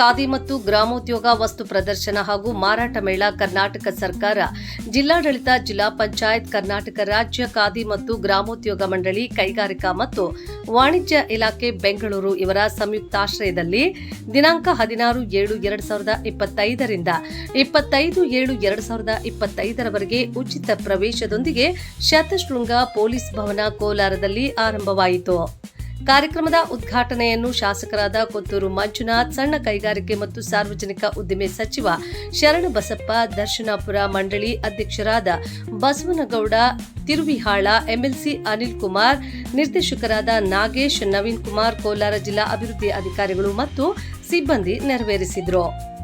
ಖಾದಿ ಮತ್ತು ಗ್ರಾಮೋದ್ಯೋಗ ವಸ್ತು ಪ್ರದರ್ಶನ ಹಾಗೂ ಮಾರಾಟ ಮೇಳ ಕರ್ನಾಟಕ ಸರ್ಕಾರ, ಜಿಲ್ಲಾಡಳಿತ, ಜಿಲ್ಲಾ ಪಂಚಾಯತ್, ಕರ್ನಾಟಕ ರಾಜ್ಯ ಖಾದಿ ಮತ್ತು ಗ್ರಾಮೋದ್ಯೋಗ ಮಂಡಳಿ, ಕೈಗಾರಿಕಾ ಮತ್ತು ವಾಣಿಜ್ಯ ಇಲಾಖೆ ಬೆಂಗಳೂರು ಇವರ ಸಂಯುಕ್ತಾಶ್ರಯದಲ್ಲಿ ದಿನಾಂಕ ಹದಿನಾರು ಏಳು ಎರಡು ಸಾವಿರದ ಇಪ್ಪತ್ತೈದರಿಂದ ಇಪ್ಪತ್ತೈದು ಏಳು ಎರಡು ಸಾವಿರದ ಇಪ್ಪತ್ತೈದರವರೆಗೆ ಉಚಿತ ಪ್ರವೇಶದೊಂದಿಗೆ ಶತಶೃಂಗ ಪೊಲೀಸ್ ಭವನ ಕೋಲಾರದಲ್ಲಿ ಆರಂಭವಾಯಿತು. ಕಾರ್ಯಕ್ರಮದ ಉದ್ಘಾಟನೆಯನ್ನು ಶಾಸಕರಾದ ಕೊತ್ತೂರು ಮಂಜುನಾಥ್, ಸಣ್ಣ ಕೈಗಾರಿಕೆ ಮತ್ತು ಸಾರ್ವಜನಿಕ ಉದ್ದಿಮೆ ಸಚಿವ ಶರಣಬಸಪ್ಪ ದರ್ಶನಾಪುರ ಮಂಡಳಿ ಅಧ್ಯಕ್ಷರಾದ ಬಸವನಗೌಡ, ತಿರುವಿಹಾಳ ಎಂಎಲ್ಸಿ ಅನಿಲ್ ಕುಮಾರ್, ನಿರ್ದೇಶಕರಾದ ನಾಗೇಶ್, ನವೀನ್ ಕುಮಾರ್, ಕೋಲಾರ ಜಿಲ್ಲಾ ಅಭಿವೃದ್ಧಿ ಅಧಿಕಾರಿಗಳು ಮತ್ತು ಸಿಬ್ಬಂದಿ ನೆರವೇರಿಸಿದರು.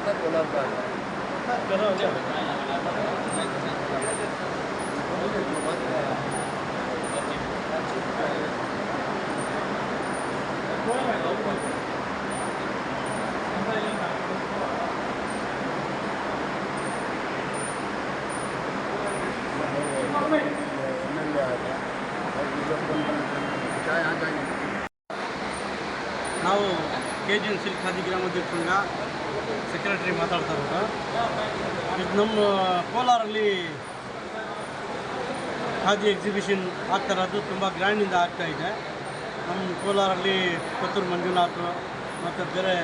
मंडी रहा था कोलार का यहाँ जाएंगे ನಾವು K G N silk Khadi Gramodyog Sangha secretary ಮಾತಾಡ್ತಾ ಇರೋದು. ಇದು ನಮ್ಮ ಕೋಲಾರಲ್ಲಿ ಖಾದಿ ಎಕ್ಸಿಬಿಷನ್ ಆಗ್ತಾ ಇರೋದು ತುಂಬ ಗ್ರ್ಯಾಂಡಿಂದ ಆಗ್ತಾ ಇದೆ. ನಮ್ಮ ಕೋಲಾರಲ್ಲಿ ಪತ್ತೂರು ಮಂಜುನಾಥ್ ಮತ್ತು ಬೇರೆ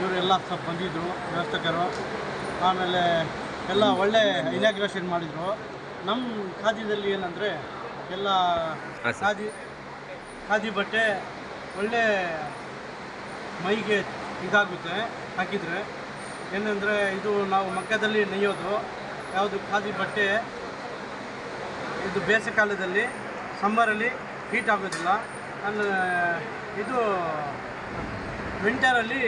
ಇವರೆಲ್ಲ ಸ್ವಲ್ಪ ಬಂದಿದ್ದರು ವ್ಯವಸ್ಥಕರು. ಆಮೇಲೆ ಎಲ್ಲ ಒಳ್ಳೆ ಇನಾಗ್ರೇಷನ್ ಮಾಡಿದರು. ನಮ್ಮ ಖಾದಿದಲ್ಲಿ ಏನಂದರೆ ಎಲ್ಲ ಖಾದಿ ಖಾದಿ ಬಟ್ಟೆ ಒಳ್ಳೆ ಮೈಗೆ ಇದಾಗುತ್ತೆ. ಹಾಕಿದರೆ ಏನಂದರೆ ಇದು ನಾವು ಮಕ್ಕದಲ್ಲಿ ನೇಯೋದು ಯಾವುದು ಖಾದಿ ಬಟ್ಟೆ, ಇದು ಬೇಸಿಗೆ ಕಾಲದಲ್ಲಿ ಸಮ್ಮರಲ್ಲಿ ಹೀಟ್ ಆಗೋದಿಲ್ಲ. ಅಂದರೆ ಇದು ವಿಂಟರಲ್ಲಿ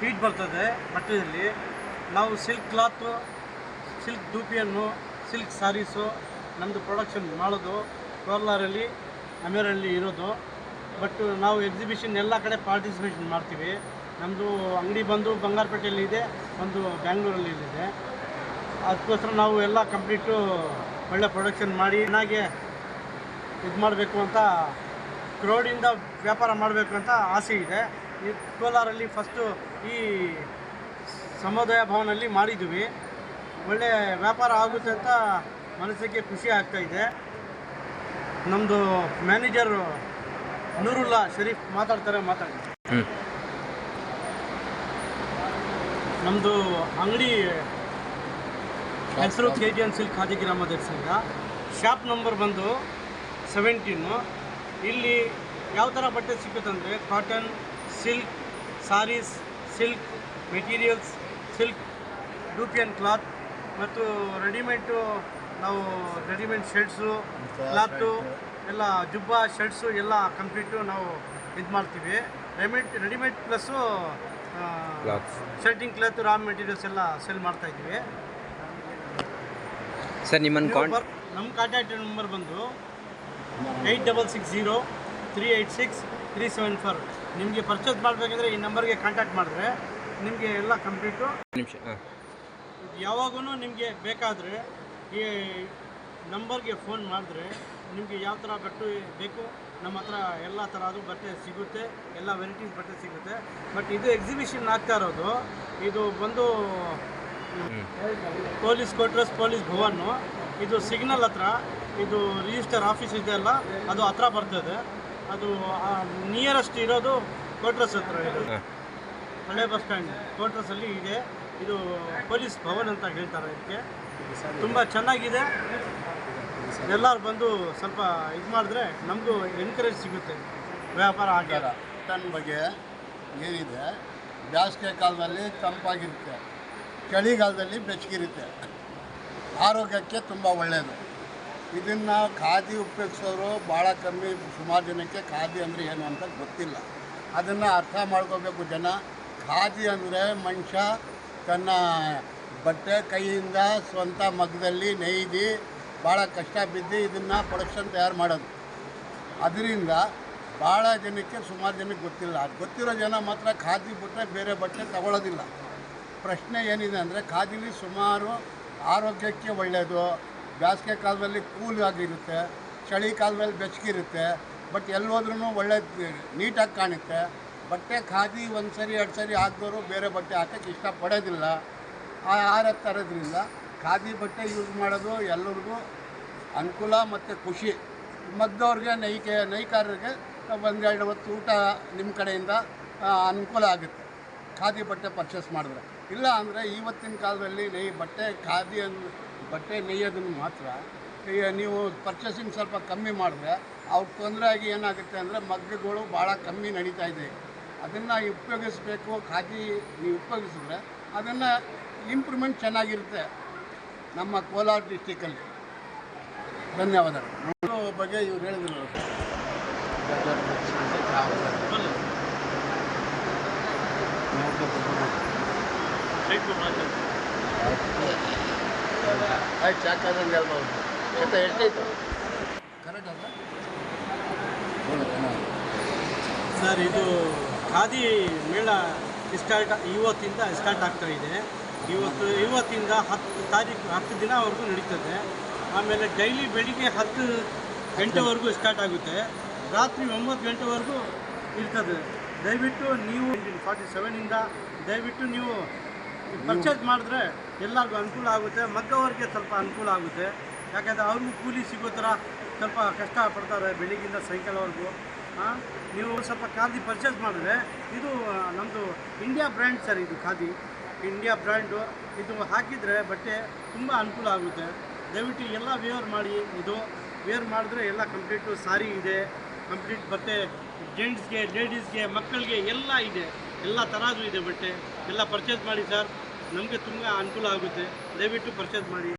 ಹೀಟ್ ಬರ್ತದೆ ಬಟ್ಟೆಯಲ್ಲಿ. ನಾವು ಸಿಲ್ಕ್ ಕ್ಲಾತು ಸಿಲ್ಕ್ ಡೂಪಿಯನ್ನು ಸಿಲ್ಕ್ ಸಾರೀಸು ನಮ್ಮದು ಪ್ರೊಡಕ್ಷನ್ ಮಾಡೋದು, ಕೋಲಾರಲ್ಲಿ ಅಮೇರಲ್ಲಿ ಇರೋದು. ಬಟ್ ನಾವು ಎಕ್ಸಿಬಿಷನ್ ಎಲ್ಲ ಕಡೆ ಪಾರ್ಟಿಸಿಪೇಷನ್ ಮಾಡ್ತೀವಿ. ನಮ್ಮದು ಅಂಗಡಿ ಬಂದು ಬಂಗಾರಪೇಟೆಯಲ್ಲಿ ಇದೆ ಒಂದು ಬ್ಯಾಂಗ್ಳೂರಲ್ಲಿ ಇದೆ. ಅದಕ್ಕೋಸ್ಕರ ನಾವು ಎಲ್ಲ ಕಂಪ್ಲೀಟು ಒಳ್ಳೆ ಪ್ರೊಡಕ್ಷನ್ ಮಾಡಿ, ಚೆನ್ನಾಗಿ ಇದು ಮಾಡಬೇಕು ಅಂತ ಕ್ರೌಡಿಂದ ವ್ಯಾಪಾರ ಮಾಡಬೇಕು ಅಂತ ಆಸೆ ಇದೆ. ಈ ಕೋಲಾರಲ್ಲಿ ಫಸ್ಟು ಈ ಸಮುದಾಯ ಭವನಲ್ಲಿ ಮಾಡಿದ್ದೀವಿ ಒಳ್ಳೆ ವ್ಯಾಪಾರ ಆಗುತ್ತೆ ಅಂತ ಮನಸ್ಸಿಗೆ ಖುಷಿ ಆಗ್ತಾ ಇದೆ. ನಮ್ಮದು ಮ್ಯಾನೇಜರು ನೂರುಲ್ಲಾ ಶರೀಫ್ ಮಾತಾಡ್ತಾರೆ, ಮಾತಾಡಿ. ನಮ್ಮದು ಅಂಗಡಿ ಹೆಸರು K G N silk Khadi Gramodyoga Sangha. Shop number ಬಂದು ಸೆವೆಂಟೀನು ಇಲ್ಲಿ ಯಾವ ಥರ ಬಟ್ಟೆ ಸಿಕ್ಕುತ್ತಂದರೆ cotton silk sarees silk materials silk dupion cloth ಮತ್ತು ರೆಡಿಮೇಡು ನಾವು ರೆಡಿಮೇಡ್ ಶರ್ಟ್ಸು ಕ್ಲಾತು ಎಲ್ಲ ಜುಬ್ಬ ಶರ್ಟ್ಸು ಎಲ್ಲ ಕಂಪ್ಲೀಟು ನಾವು ಇದು ಮಾಡ್ತೀವಿ. Readymade readymade plus shirting cloth raw materials ಎಲ್ಲ ಸೆಲ್ ಮಾಡ್ತಾ ಇದ್ದೀವಿ. ಸರ್ ನಿಮ್ಮ ನಮ್ಮ ಕಾಂಟ್ಯಾಕ್ಟ್ ನಂಬರ್ ಬಂದು eight double six zero three eight six three seven four ನಿಮಗೆ ಪರ್ಚೇಸ್ ಮಾಡಬೇಕಂದ್ರೆ ಈ ನಂಬರ್ಗೆ ಕಾಂಟ್ಯಾಕ್ಟ್ ಮಾಡಿದ್ರೆ ನಿಮಗೆ ಎಲ್ಲ ಕಂಪ್ಲೀಟು ನಿಮಿಷ ಯಾವಾಗೂ ನಿಮಗೆ ಬೇಕಾದರೆ ಈ ನಂಬರ್ಗೆ ಫೋನ್ ಮಾಡಿದ್ರೆ ನಿಮಗೆ ಯಾವ ಥರ ಬಟ್ಟೆ ಬೇಕು ನಮ್ಮ ಹತ್ರ ಎಲ್ಲ ಥರದ್ದು ಬಟ್ಟೆ ಸಿಗುತ್ತೆ ಎಲ್ಲ ವೆರೈಟೀಸ್ ಬಟ್ಟೆ ಸಿಗುತ್ತೆ. ಬಟ್ ಇದು ಎಕ್ಸಿಬಿಷನ್ ಆಗ್ತಾ ಇರೋದು. ಇದು ಬಂದು ಪೊಲೀಸ್ ಕ್ವಾರ್ಟರ್ಸ್ ಪೊಲೀಸ್ ಭವನ್ನು ಇದು ಸಿಗ್ನಲ್ ಹತ್ರ ಇದು ರಿಜಿಸ್ಟರ್ ಆಫೀಸ್ ಇದೆ ಅಲ್ಲ ಅದು ಹತ್ರ ಬರ್ತದೆ. ಅದು ನಿಯರೆಸ್ಟ್ ಇರೋದು ಕ್ವಾರ್ಟರ್ಸ್ ಹತ್ರ ಇರೋದು. ಹಳೆ ಬಸ್ ಸ್ಟ್ಯಾಂಡ್ ಕ್ವಾರ್ಟರ್ಸಲ್ಲಿ ಇದೆ. ಇದು ಪೊಲೀಸ್ ಭವನ್ ಅಂತ ಹೇಳ್ತಾರೆ ಇದಕ್ಕೆ. ತುಂಬ ಚೆನ್ನಾಗಿದೆ. ಎಲ್ಲರೂ ಬಂದು ಸ್ವಲ್ಪ ಇದು ಮಾಡಿದ್ರೆ ನಮಗೂ ಎನ್ಕರೇಜ್ ಸಿಗುತ್ತೆ ವ್ಯಾಪಾರ ಆಗ್ಯಾರ ತನ್ನ ಬಗ್ಗೆ ಏನಿದೆ? ಬೇಸಿಗೆ ಕಾಲದಲ್ಲಿ ತಂಪಾಗಿರುತ್ತೆ. ಚಳಿಗಾಲದಲ್ಲಿ ಬೆಚ್ಚಗಿರುತ್ತೆ ಆರೋಗ್ಯಕ್ಕೆ ತುಂಬ ಒಳ್ಳೆಯದು ಇದನ್ನು ಖಾದಿ ಉಪಯೋಗಿಸೋರು ಭಾಳ ಕಮ್ಮಿ ಸುಮಾರು ಜನಕ್ಕೆ ಖಾದಿ ಅಂದರೆ ಏನು ಅಂತ ಗೊತ್ತಿಲ್ಲ. ಅದನ್ನು ಅರ್ಥ ಮಾಡ್ಕೋಬೇಕು ಜನ. ಖಾದಿ ಅಂದರೆ ಮನುಷ್ಯ ತನ್ನ ಬಟ್ಟೆ ಕೈಯಿಂದ ಸ್ವಂತ ಮಗ್ಗದಲ್ಲಿ ನೇಯ್ದು ಭಾಳ ಕಷ್ಟ ಬಿದ್ದು ಇದನ್ನು ಪ್ರೊಡಕ್ಷನ್ ತಯಾರು ಮಾಡೋದು. ಅದರಿಂದ ಭಾಳ ಜನಕ್ಕೆ ಸುಮಾರು ಜನಕ್ಕೆ ಗೊತ್ತಿಲ್ಲ. ಗೊತ್ತಿರೋ ಜನ ಮಾತ್ರ ಖಾದಿ ಬಿಟ್ಟರೆ ಬೇರೆ ಬಟ್ಟೆ ತಗೊಳ್ಳೋದಿಲ್ಲ ಪ್ರಶ್ನೆ ಏನಿದೆ ಅಂದರೆ ಖಾದಿಲಿ ಸುಮಾರು ಆರೋಗ್ಯಕ್ಕೆ ಒಳ್ಳೆಯದು ಬೇಸಿಗೆ ಕಾಲದಲ್ಲಿ ಕೂಲ್ ಆಗಿರುತ್ತೆ, ಚಳಿ ಕಾಲದಲ್ಲಿ ಬೆಚ್ಚಗಿರುತ್ತೆ ಬಟ್ ಎಲ್ಲಿ ಹೋದ್ರೂ ಒಳ್ಳೆ ನೀಟಾಗಿ ಕಾಣುತ್ತೆ. ಬಟ್ಟೆ ಖಾದಿ ಒಂದು ಸರಿ ಎರಡು ಸರಿ ಹಾಕಿದವರು ಬೇರೆ ಬಟ್ಟೆ ಹಾಕೋಕ್ಕೆ ಇಷ್ಟಪಡೋದಿಲ್ಲ. ಆ ಆರ ಥರದ್ರಿಂದ ಖಾದಿ ಬಟ್ಟೆ ಯೂಸ್ ಮಾಡೋದು ಎಲ್ಲರಿಗೂ ಅನುಕೂಲ ಮತ್ತು ಖುಷಿ. ಮದ್ದವ್ರಿಗೆ ನೈಕೆ, ನೈಕಾರರಿಗೆ ಒಂದೆರಡು ಹೊತ್ತು ಊಟ ನಿಮ್ಮ ಕಡೆಯಿಂದ ಅನುಕೂಲ ಆಗುತ್ತೆ. ಖಾದಿ ಬಟ್ಟೆ ಪರ್ಚೇಸ್ ಮಾಡಿದ್ರೆ. ಇಲ್ಲ ಅಂದರೆ ಇವತ್ತಿನ ಕಾಲದಲ್ಲಿ ನೈ ಬಟ್ಟೆ ಖಾದಿ ಬಟ್ಟೆ ನೇಯೋದನ್ನು ಮಾತ್ರ ನೀವು ಪರ್ಚೇಸಿಂಗ್ ಸ್ವಲ್ಪ ಕಮ್ಮಿ ಮಾಡಿದ್ರೆ ಅವ್ರ ತೊಂದರೆ ಆಗಿ ಏನಾಗುತ್ತೆ ಅಂದರೆ ಮಗ್ಗಗಳು ಭಾಳ ಕಮ್ಮಿ ನಡೀತಾ ಇದೆ. ಅದನ್ನು ಉಪಯೋಗಿಸ್ಬೇಕು, ಖಾದಿ ನೀವು ಉಪಯೋಗಿಸಿದ್ರೆ ಅದನ್ನು ಇಂಪ್ರೂವ್ಮೆಂಟ್ ಚೆನ್ನಾಗಿರುತ್ತೆ. ನಮ್ಮ ಕೋಲಾರ ಡಿಸ್ಟಿಕಲ್ಲಿ ಧನ್ಯವಾದಗಳು. ಇದ್ರ ಬಗ್ಗೆ ಇವ್ರು ಹೇಳಿದ್ರು. ಆಯ್ತು ಚಾಕಂದ್ರೆ ಹೇಳ್ಬೋದು ಮತ್ತೆ ಎಷ್ಟೈತು ಕರೆಕ್ಟ್ ಅಲ್ಲ? ಸರ್, ಇದು ಖಾದಿ ಮೇಳ ಸ್ಟಾರ್ಟ್ ಇವತ್ತಿಂದ ಸ್ಟಾರ್ಟ್ ಆಗ್ತಾ ಇದೆ. ಇವತ್ತು, ಇವತ್ತಿಂದ ಹತ್ತು ತಾರೀಕು, ಹತ್ತು ದಿನವರೆಗೂ ನಡೀತದೆ. ಆಮೇಲೆ ಡೈಲಿ ಬೆಳಿಗ್ಗೆ ಹತ್ತು ಗಂಟೆವರೆಗೂ ಸ್ಟಾರ್ಟ್ ಆಗುತ್ತೆ. ರಾತ್ರಿ ಒಂಬತ್ತು ಗಂಟೆವರೆಗೂ ಇರ್ತದೆ. ದಯವಿಟ್ಟು ನೀವು ಫಾರ್ಟಿ ಸೆವೆನಿಂದ ದಯವಿಟ್ಟು ನೀವು ಪರ್ಚೇಸ್ ಮಾಡಿದ್ರೆ ಎಲ್ಲರಿಗೂ ಅನುಕೂಲ ಆಗುತ್ತೆ. ಮಗ್ಗವರಿಗೆ ಸ್ವಲ್ಪ ಅನುಕೂಲ ಆಗುತ್ತೆ. ಯಾಕಂದರೆ ಅವ್ರಿಗೂ ಕೂಲಿ ಸಿಗೋ ಥರ ಸ್ವಲ್ಪ ಕಷ್ಟ ಪಡ್ತಾರೆ ಬೆಳಿಗ್ಗಿಂದ ಸಾಯಂಕಾಲವರೆಗೂ ನೀವು ಸ್ವಲ್ಪ ಖಾದಿ ಪರ್ಚೇಸ್ ಮಾಡಿದ್ರೆ ಇದು ನಮ್ಮದು ಇಂಡಿಯಾ ಬ್ರ್ಯಾಂಡ್ ಸರ್ ಇದು ಖಾದಿ. ಇಂಡಿಯಾ ಬ್ರ್ಯಾಂಡು ಇದು ಹಾಕಿದರೆ ಬಟ್ಟೆ ತುಂಬ ಅನುಕೂಲ ಆಗುತ್ತೆ. ದಯವಿಟ್ಟು ಎಲ್ಲ ವೇರ್ ಮಾಡಿ. ಇದು ವೇರ್ ಮಾಡಿದ್ರೆ ಎಲ್ಲ ಕಂಪ್ಲೀಟು ಸಾರಿ ಇದೆ. ಕಂಪ್ಲೀಟ್ ಬಟ್ಟೆ ಜೆಂಟ್ಸ್ಗೆ ಲೇಡೀಸ್ಗೆ ಮಕ್ಕಳಿಗೆ ಎಲ್ಲ ಇದೆ. ಎಲ್ಲ ಥರದ್ದು ಇದೆ ಬಟ್ಟೆ. ಎಲ್ಲ ಪರ್ಚೇಸ್ ಮಾಡಿ ಸರ್ ನಮಗೆ ತುಂಬ ಅನುಕೂಲ ಆಗುತ್ತೆ. ದಯವಿಟ್ಟು ಪರ್ಚೇಸ್ ಮಾಡಿ.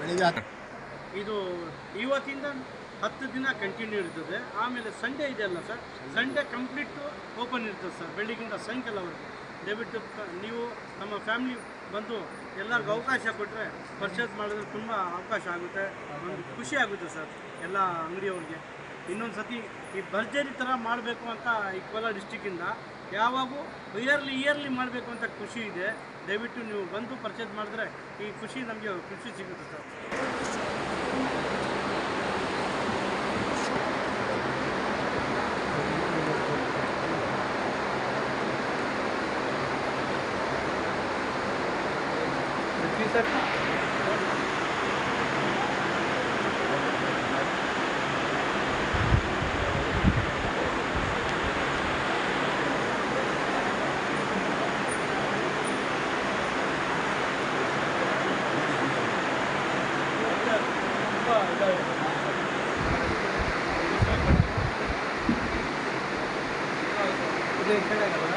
ಬೆಳಿಗ್ಗೆ ಇದು ಇವತ್ತಿಂದ ಹತ್ತು ದಿನ ಕಂಟಿನ್ಯೂ ಇರ್ತದೆ. ಆಮೇಲೆ ಸಂಡೇ ಇದೆಯಲ್ಲ ಸರ್ ಸಂಡೇ ಕಂಪ್ಲೀಟು ಓಪನ್ ಇರ್ತದೆ ಸರ್ ಬೆಳಿಗ್ಗಿಂದ ಸಾಯಂಕಾಲವರೆಗೆ ದಯವಿಟ್ಟು ನೀವು ನಮ್ಮ ಫ್ಯಾಮಿಲಿ ಬಂದು ಎಲ್ಲರಿಗೂ ಅವಕಾಶ ಕೊಟ್ಟರೆ ಪರ್ಚೇಸ್ ಮಾಡಿದ್ರೆ ತುಂಬ ಅವಕಾಶ ಆಗುತ್ತೆ. ಒಂದು ಖುಷಿ ಆಗುತ್ತೆ ಸರ್, ಎಲ್ಲ ಅಂಗಡಿಯವ್ರಿಗೆ. ಇನ್ನೊಂದು ಸತಿ ಈ ಭರ್ಜರಿ ಥರ ಮಾಡಬೇಕು ಅಂತ ಈ ಕೋಲಾರ ಡಿಸ್ಟಿಕ್ಕಿಂದ ಯಾವಾಗೂ ಇಯರ್ಲಿ ಇಯರ್ಲಿ ಮಾಡಬೇಕು ಅಂತ ಖುಷಿ ಇದೆ. ದಯವಿಟ್ಟು ನೀವು ಬಂದು ಪರ್ಚೇಸ್ ಮಾಡಿದ್ರೆ ಈ ಖುಷಿ ನಮಗೆ ಖುಷಿ ಸಿಗುತ್ತೆ ಸರ್. でいけないから。